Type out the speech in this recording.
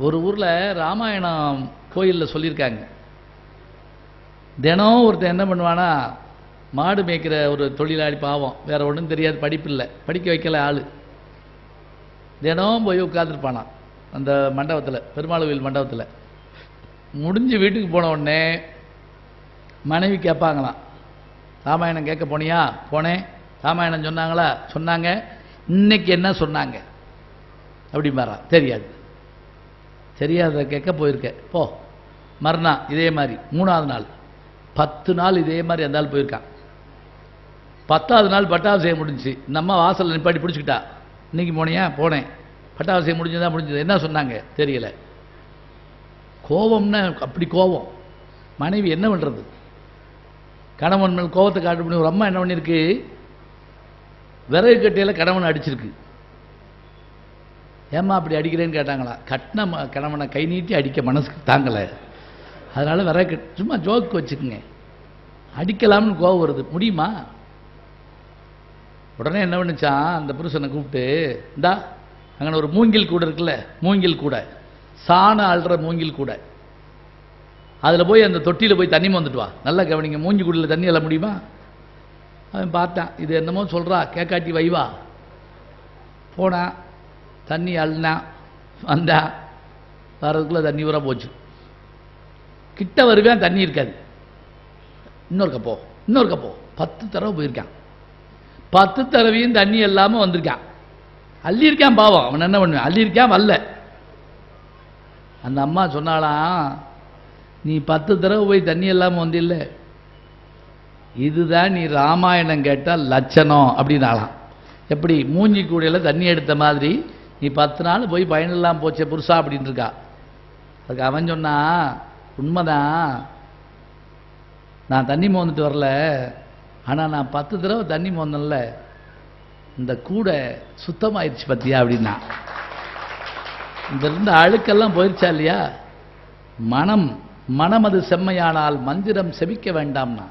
ஒரு ஊரில் ராமாயணம் கோயிலில் சொல்லியிருக்காங்க. தினம் ஒருத்தன் என்ன பண்ணுவானா மாடு மேய்க்கிற ஒரு தொழிலாளி பாவம் வேற ஒன்றும் தெரியாது படிப்பு இல்லை படிக்க வைக்கல ஆள். தினம் போய் உட்காந்துருப்பானான் அந்த மண்டபத்தில் பெருமாள் கோயில் மண்டபத்தில். முடிஞ்சு வீட்டுக்கு போன உடனே மனைவி கேட்பாங்களாம் ராமாயணம் கேட்க போனியா? போனேன். ராமாயணம் சொன்னாங்களா? சொன்னாங்க. இன்னைக்கு என்ன சொன்னாங்க? அப்படிம்பாரா தெரியாது. தெரியாத கேட்க போயிருக்க போ. மறுநாள் இதே மாதிரி மூணாவது நாள். பத்து நாள் இதே மாதிரி அந்த ஆள் போயிருக்கான். பத்தாவது நாள் பட்டாவு முடிஞ்சுச்சு. முடிஞ்சு நம்ம வாசலில் நிப்பாட்டி பிடிச்சிக்கிட்டா. இன்றைக்கி போனியா? போனேன். பட்டாபிஷேகம் முடிஞ்சதா முடிஞ்சது? என்ன சொன்னாங்க? தெரியல. கோபம்னா அப்படி கோபம். மனைவி என்ன பண்ணுறது கணவன் மேல் கோபத்தை காட்ட முடியும் ஒரு அம்மா என்ன பண்ணியிருக்கு? விறகு கட்டையில் கணவன் அடிச்சிருக்கு. ஏம்மா அப்படி அடிக்கிறேன்னு கேட்டாங்களா? கட்டின ம- கணவனை கை நீட்டி அடிக்க மனசுக்கு தாங்கலை. அதனால் வர கட்- சும்மா ஜோக்கு வச்சுக்கோங்க. அடிக்கலாம்னு கோவம் வருது. முடியுமா? உடனே என்ன பண்ணுச்சான்? அந்த புருஷனை கூப்பிட்டு இந்தா அங்கே ஒரு மூங்கில் கூட இருக்குல்ல மூங்கில் கூட. சாண அழுற மூங்கில் கூட. அதில் போய் அந்த தொட்டியில் போய் தண்ணி வந்துட்டு வா. நல்லா கவனிங்க மூங்கி குடியில் தண்ணி எல்லாம் முடியுமா? அவன் பார்த்தான். இது என்னமோ சொல்கிறா கேக்காட்டி வைவா. போனான் தண்ணி அழுனா வந்தா வர்றதுக்குள்ளே தண்ணி ஊற போச்சு. கிட்ட வருவேன் தண்ணி இருக்காது. இன்னொரு கப்போ இன்னொரு கப்போ. பத்து தடவை போயிருக்கான். பத்து தடவையும் தண்ணி இல்லாமல் வந்திருக்கான். அள்ளியிருக்கான் பாவம். அவன் என்ன பண்ணுவேன்? அள்ளியிருக்கான் வரல. அந்த அம்மா சொன்னாலாம் நீ பத்து தடவை போய் தண்ணி இல்லாமல் வந்தில்ல. இதுதான் நீ ராமாயணம் கேட்டால் லட்சணம் அப்படின்னாலாம் எப்படி? மூஞ்சி கூடையில் தண்ணி எடுத்த மாதிரி நீ பத்து நாள் போய் பயனில்லாம் போச்சே புருஷா அப்படின்னு இருக்கா. அதுக்கு அவன் சொன்னா உண்மைதான். நான் தண்ணி மோந்துட்டு வரல. ஆனால் நான் பத்து தடவை தண்ணி மோந்தல இந்த கூடை சுத்தமாயிருச்சு பத்தியா? அப்படின்னா. இந்த இருந்த அழுக்கெல்லாம் போயிருச்சா இல்லையா? மனம் மனம் அது செம்மையானால் மந்திரம் செவிக்க வேண்டாம்னா.